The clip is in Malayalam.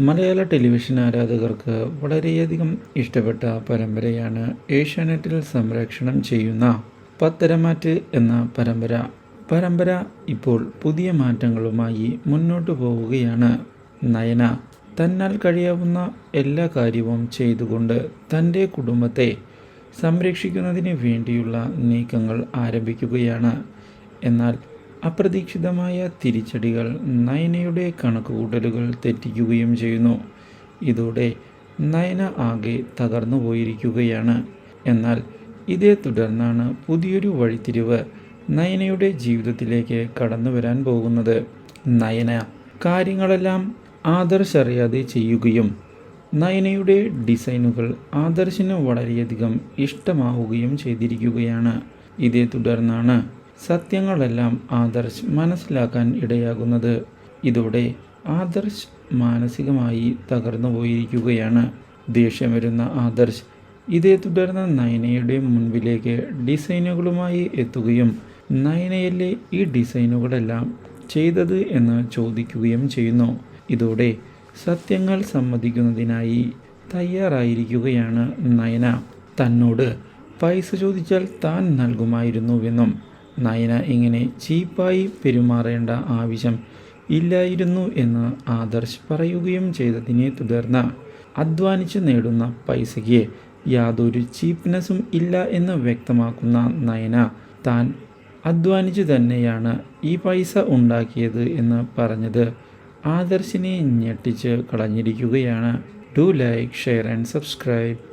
മലയാള ടെലിവിഷൻ ആരാധകർക്ക് വളരെയധികം ഇഷ്ടപ്പെട്ട പരമ്പരയാണ് ഏഷ്യാനെറ്റിൽ സംരക്ഷണം ചെയ്യുന്ന പത്തരമാറ്റ് എന്ന പരമ്പര. പരമ്പര ഇപ്പോൾ പുതിയ മാറ്റങ്ങളുമായി മുന്നോട്ടു പോവുകയാണ് നയന. തന്നാൽ കഴിയാവുന്ന എല്ലാ കാര്യവും ചെയ്തുകൊണ്ട് തന്റെ കുടുംബത്തെ സംരക്ഷിക്കുന്നതിന് വേണ്ടിയുള്ള നീക്കങ്ങൾ ആരംഭിക്കുകയാണ്. എന്നാൽ അപ്രതീക്ഷിതമായ തിരിച്ചടികൾ നയനയുടെ കണക്കുകൂട്ടലുകൾ തെറ്റിക്കുകയും ചെയ്യുന്നു. ഇതോടെ നയന ആകെ തകർന്നു പോയിരിക്കുകയാണ്. എന്നാൽ ഇതേ തുടർന്നാണ് പുതിയൊരു വഴിത്തിരിവ് നയനയുടെ ജീവിതത്തിലേക്ക് കടന്നു വരാൻ പോകുന്നത്. നയന കാര്യങ്ങളെല്ലാം ആദർശ് അറിയാതെ ചെയ്യുകയും നയനയുടെ ഡിസൈനുകൾ ആദർശിന് വളരെയധികം ഇഷ്ടമാവുകയും ചെയ്തിരിക്കുകയാണ്. ഇതേ തുടർന്നാണ് സത്യങ്ങളെല്ലാം ആദർശ് മനസ്സിലാക്കാൻ ഇടയാകുന്നത്. ഇതോടെ ആദർശ് മാനസികമായി തകർന്നു പോയിരിക്കുകയാണ്. ദേഷ്യം വരുന്ന ആദർശ് ഇതേ തുടർന്ന് നയനയുടെ മുൻപിലേക്ക് ഡിസൈനുകളുമായി എത്തുകയും നയനയിലെ ഈ ഡിസൈനുകളെല്ലാം ചെയ്തത് എന്ന് ചോദിക്കുകയും ചെയ്യുന്നു. ഇതോടെ സത്യങ്ങൾ സമ്മതിക്കുന്നതിനായി തയ്യാറായിരിക്കുകയാണ് നയന. തന്നോട് പൈസ ചോദിച്ചാൽ താൻ നൽകുമായിരുന്നുവെന്നും നയന ഇങ്ങനെ ചീപ്പായി പെരുമാറേണ്ട ആവശ്യം ഇല്ലായിരുന്നു എന്ന് ആദർശ് പറയുകയും ചെയ്തതിനെ തുടർന്ന് അധ്വാനിച്ച് നേടുന്ന പൈസയ്ക്ക് യാതൊരു ചീപ്നെസ്സും ഇല്ല എന്ന് വ്യക്തമാക്കുന്ന നയന താൻ അധ്വാനിച്ചു തന്നെയാണ് ഈ പൈസ ഉണ്ടാക്കിയത് എന്ന് പറഞ്ഞത്. ആദർശിനെ ഞെട്ടിച്ച് കളഞ്ഞിരിക്കുകയാണ്. Do like share and subscribe.